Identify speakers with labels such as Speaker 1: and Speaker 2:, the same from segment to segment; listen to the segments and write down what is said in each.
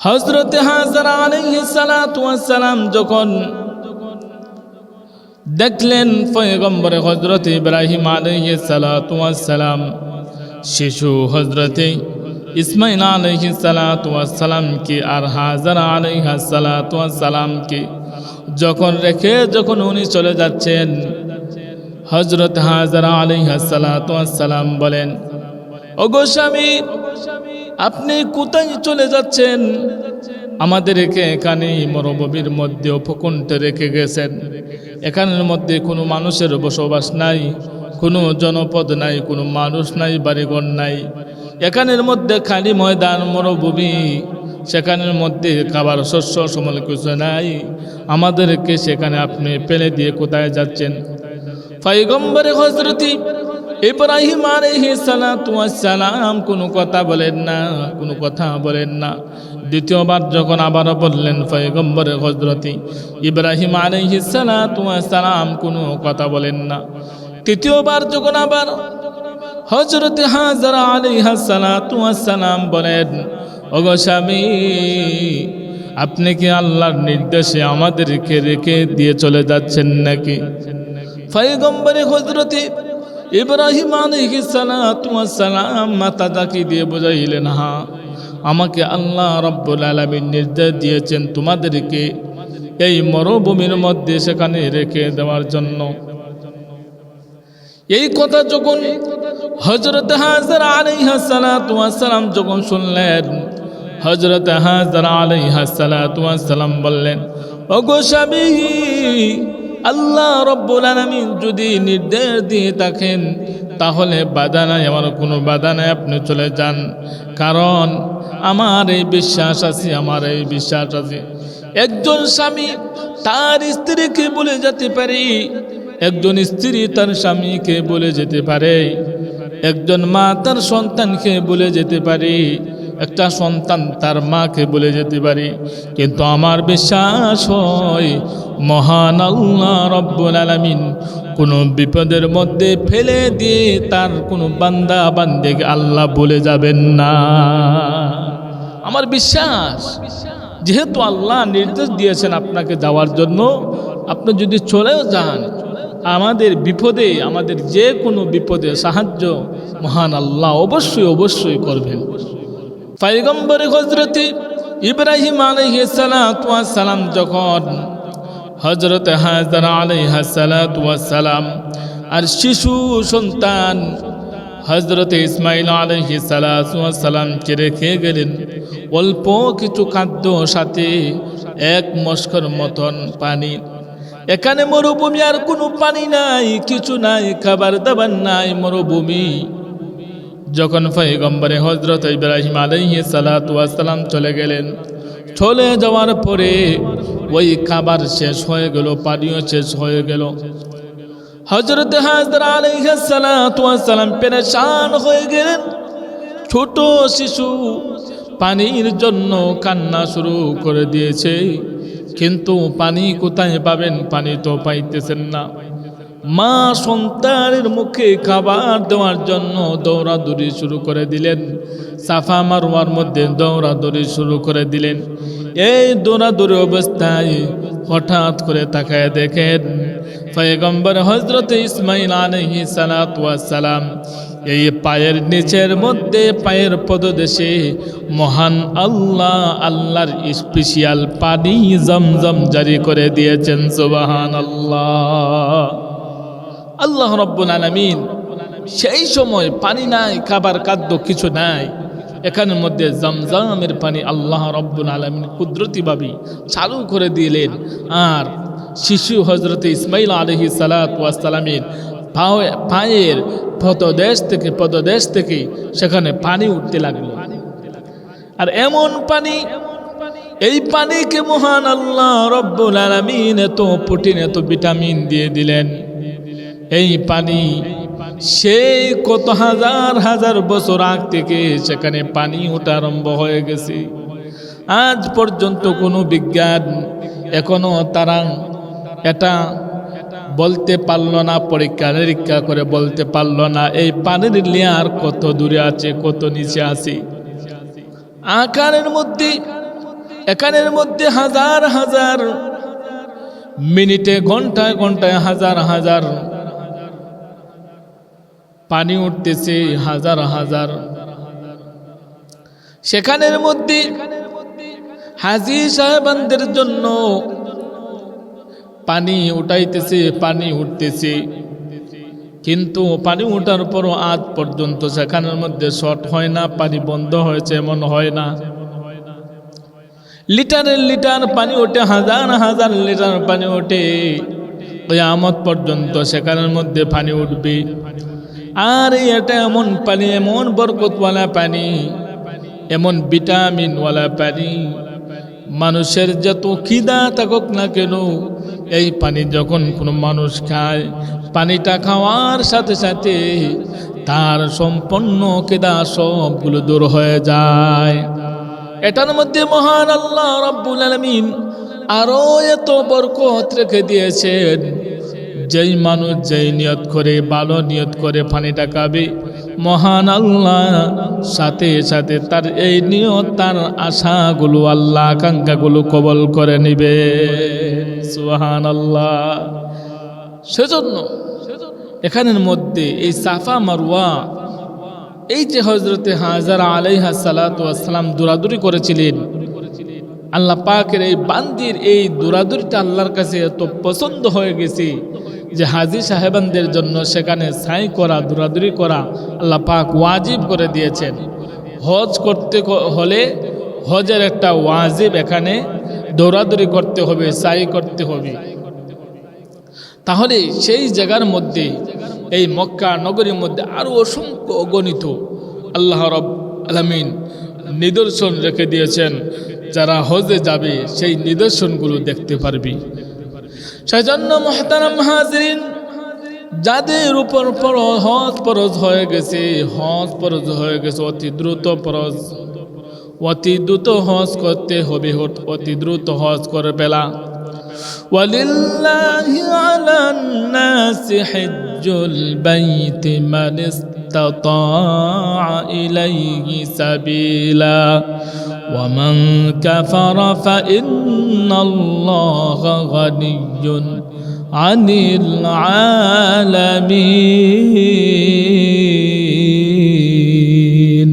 Speaker 1: হজরত হাজার সালাম যখন দেখলেন পয়গম্বরে হজরত ইব্রাহিম আলহি সালাম শিশু হজরতে ইসমাইল আলহি সালাতামকে আর হাজার আলহা সালাতামকে যখন রেখে যখন উনি চলে যাচ্ছেন হজরত হাজার আলহা সালাতাম বলেন, ওগো স্বামী আপনি কোথায় চলে যাচ্ছেন? আমাদেরকে এখানে মরুভূমির মধ্যে উপকুণ্ঠে রেখে গেছেন। এখানের মধ্যে কোনো মানুষের বসবাস নাই, কোনো জনপদ নাই, কোনো মানুষ নাই, বাড়িঘর নাই। এখানের মধ্যে খালি ময়দান, মরুভূমি। সেখানের মধ্যে খাবার শস্য সমল কিছু নাই। আমাদেরকে সেখানে আপনি ফেলে দিয়ে কোথায় যাচ্ছেন? ফাইগম্বরে হজরতি ইব্রাহিম সালাতু সালাম কোনো কথা বলেন না, কোনো কথা বলেন না। দ্বিতীয়বার যখন আবারও বললেন, পয়গম্বরে হজরতি ইব্রাহিম সালাতু সালাম কোনো কথা বলেন না। তৃতীয়বার যখন আবার হজরত হাজারা সালাতু সালাম বলেন, ওগো স্বামী, আপনি কি আল্লাহর নির্দেশে আমাদেরকে রেখে দিয়ে চলে যাচ্ছেন নাকি? পয়গম্বরে হজরতি ইব্রাহিম আলাইহি সালাতু সালাম মাতা তাকি দিয়ে বোঝাইলেন, হা, আমাকে আল্লাহ রব্বুল আলামিন নির্দেশ দিয়েছেন তোমাদেরকে এই মরুভূমির মধ্যে সেখানে রেখে দেওয়ার জন্য। এই কথা যখন হজরত হাজার সালাম যখন শুনলেন হজরত হাজার আলাইহা সালাতু সালাম বললেন, ওগো স্বামী আল্লাহ রব্বুল আলমিন যদি নির্দেশ দিয়ে থাকেন, তাহলে বাধা নাই, আমার কোনো বাধা নাই, আপনি চলে যান। কারণ আমার এই বিশ্বাস আছে, আমার এই বিশ্বাস আছে। একজন স্বামী, তার স্ত্রীকে বলে যেতে পারি, একজন স্ত্রী তার স্বামীকে বলে যেতে পারে, একজন মা তার সন্তানকে বলে যেতে পারে, একটা সন্তান তার মাকে বলে যেতে পারি। কিন্তু আমার বিশ্বাস হয় মহান আল্লাহ রব্বুল আলমিন কোনো বিপদের মধ্যে ফেলে দিয়ে তার কোনো বান্দা বান্দেকে আল্লাহ বলে যাবেন না। আমার বিশ্বাস, যেহেতু আল্লাহ নির্দেশ দিয়েছেন আপনাকে যাওয়ার জন্য, আপনি যদি চলেও যান, আমাদের বিপদে, আমাদের যে কোনো বিপদে সাহায্য মহান আল্লাহ অবশ্যই অবশ্যই করবেন। পাইগম্বরে হজরতি ইব্রাহিম আলহি সালাম যখন হজরত হাজার আলহা সালাম আর শিশু সন্তান হজরত ইসমাইল আলহি সালামকে রেখে গেলেন। অল্প কিছু খাদ্য সাথে এক মস্কর মতন পানি। এখানে মরুভূমি আর কোনো পানি নাই, কিছু নাই, খাবার দাবার নাই, মরুভূমি। যখন পয়গম্বরে হজরত ইব্রাহিম আলাইহি সালাম চলে গেলেন চলে যাওয়ার পরে ওই খাবার শেষ হয়ে গেল, পানীয় শেষ হয়ে গেল। হজরত হাজর পেরেশান হয়ে গেলেন। ছোট শিশু পানির জন্য কান্না শুরু করে দিয়েছে, কিন্তু পানি কোথায় পাবেন? পানি তো পাইতেছেন না। মা সন্তানের মুখে খাবার দেওয়ার জন্য দৌড়াদৌড়ি শুরু করে দিলেন। সাফা মারোয়ার মধ্যে দৌড়াদৌড়ি শুরু করে দিলেন। এই দৌড়াদৌড়ি অবস্থায় হঠাৎ করে তাকায় দেখেন পয়গম্বর হজরত ইসমাইল আলহি সালাম এই পায়ের নিচের মধ্যে পায়ের পদদেশে মহান আল্লাহ, আল্লাহর স্পেশিয়াল পানি জমজম জারি করে দিয়েছেন সুবাহান আল্লাহ আল্লাহ রব্বুল আলমিন সেই সময় পানি নাই, খাবার খাদ্য কিছু নাই। এখানের মধ্যে জমজমের পানি আল্লাহ রব্বুল আলমিন কুদরতিভাবে চালু করে দিলেন। আর শিশু হজরত ইসমাইল আলহি সালাতামের পায়ের পদদেশ থেকে পদদেশ থেকে সেখানে পানি উঠতে লাগল। আর এমন পানি, এই পানিকে মহান আল্লাহ রব্বুল আলমিন এত প্রোটিন, এত ভিটামিন দিয়ে দিলেন। এই পানি সেই কত হাজার হাজার বছর আগ থেকে সেখানে পানি ওঠা আরম্ভ হয়ে গেছে। আজ পর্যন্ত কোনো বিজ্ঞান এখনও তারা এটা বলতে পারল না, পরীক্ষা নিরীক্ষা করে বলতে পারল না, এই পানির লেয়ার কত দূরে আছে, কত নিচে আছে। আকারের মধ্যে, এখানের মধ্যে হাজার হাজার মিনিটে, ঘন্টায় ঘন্টায়, হাজার হাজার পানি উঠতেছে, হাজার হাজার। সেখানের মধ্যে হাজি সাহেবানদের জন্য পানি উঠাইতেছে, পানি উঠতেছে। কিন্তু পানি ওঠার পরও আজ পর্যন্ত সেখানের মধ্যে শর্ট হয় না, পানি বন্ধ হয়েছে, এমন হয় না। লিটারের লিটার পানি ওঠে, হাজার হাজার লিটার পানি ওঠে। আমত পর্যন্ত সেখানের মধ্যে পানি উঠবে। আর এটা এমন পানি, এমন বরকতওয়ালা পানি, এমন ভিটামিনওয়ালা পানি। মানুষের যত খিদা থাকুক না কেন, এই পানি যখন কোনো মানুষ খায়, পানিটা খাওয়ার সাথে সাথে তার সম্পন্ন খিদা সবগুলো দূর হয়ে যায়। এটার মধ্যে মহান আল্লাহ রব্বুল আলমিন আরও এত বরকত রেখে দিয়েছেন। যেই মানুষ যেই নিয়ত করে, ভালো নিয়ত করে পানিটা খাবে, মহান আল্লাহ সাথে সাথে তার এই নিয়ত, তার আশাগুলো, আল্লাহ আকাঙ্ক্ষাগুলো কবল করে নিবে। সুহান আল্লাহ সেজন্য এখানের মধ্যে এই সাফা মারুয়া এই যে হজরতে হাজার আলাইহা সালাতাম দৌড়াদৌড়ি করেছিলেন, আল্লাহ পাকের এই বান্দির এই দৌড়াদৌড়িটা আল্লাহর কাছে এত পছন্দ হয়ে গেছে। যে হাজি সাহেবানদের জন্য সেখানে সাই করা দৌড়াদৌড়ি করা আল্লাহ পাক ওয়াজিব করে দিয়েছেন। হজ করতে হলে হজের একটা ওয়াজিব এখানে দৌড়াদৌড়ি করতে হবে, সাই করতে হবে। তাহলে সেই জায়গার মধ্যে, এই মক্কা নগরীর মধ্যে আরও অসংখ্য অগণিত আল্লাহ রব আলমিন নিদর্শন রেখে দিয়েছেন। যারা হজে যাবে সেই নিদর্শনগুলো দেখতে পারবি। সেজন্য মহতারাম হাজরিন যাদের উপর হজ পরজ হয়ে গেছে হজ পরজ হয়ে গেছে অতি দ্রুত পরজ অতি দ্রুত হজ করতে হবে অতি দ্রুত হজ করে পেলা ولله على الناس حج البيت من استطاع إليه سبيلا ومن كفر فإن الله غني عن العالمين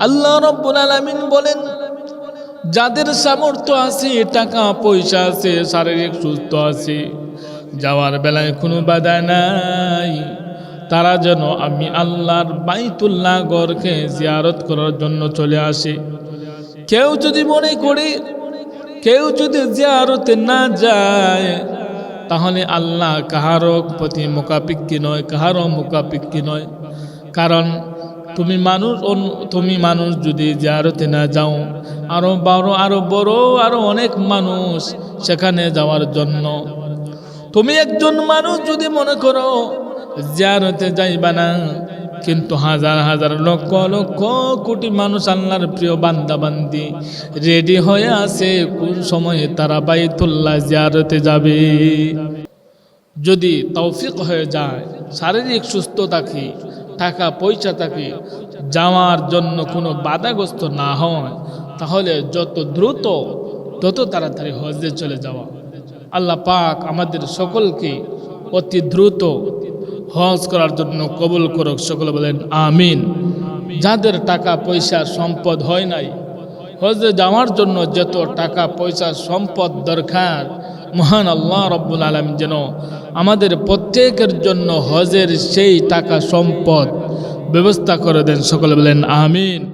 Speaker 1: الله رب العالمين বলেন যাদের সামর্থ্য আছে টাকা পয়সা আছে শারীরিক সুস্থ আছে যাওয়ার বেলায় কোনো বাধা নাই তারা যেন আমি আল্লাহর বাইতুল্লাহ গড়কে জিয়ারত করার জন্য চলে আসে কেউ যদি মনে করে, কেউ যদি জিয়ারতে না যায়, তাহলে আল্লাহ কাহারও প্রতি মোকাপিক্কি নয় কাহারও মোকাপিক্কি নয়। কারণ তুমি মানুষ তুমি মানুষ যদি জিয়ারতে না যাও আরও বড় আরও বড় আরও অনেক মানুষ সেখানে যাওয়ার জন্য। তুমি একজন মানুষ যদি মনে করো, জিয়ারতে যাইবা না কিন্তু হাজার হাজার লক্ষ লক্ষ কোটি মানুষ আল্লাহর প্রিয় বান্দাবান্দি রেডি হয়ে আছে। কোন সময়ে তারা বাইতুল্লাহ জিয়ারতে যাবে? যদি তৌফিক হয়ে যায়, শারীরিক সুস্থ থাকে টাকা পয়সা থাকে যাওয়ার জন্য কোনো বাধাগ্রস্ত না হয়, তাহলে যত দ্রুত, তত তাড়াতাড়ি হজে চলে যাওয়া। আল্লাহ পাক আমাদের সকলকে অতি দ্রুত হজ করার জন্য কবুল করুক। সকলে বলেন, আমিন। যাদের টাকা পয়সা সম্পদ হয় নাই, হজে যাওয়ার জন্য যত টাকা পয়সা সম্পদ দরকার, মহান আল্লাহ রব্বুল আলম যেন আমাদের প্রত্যেকের জন্য হজের সেই টাকা সম্পদ ব্যবস্থা করে দেন। সকলে বলেন, আমিন।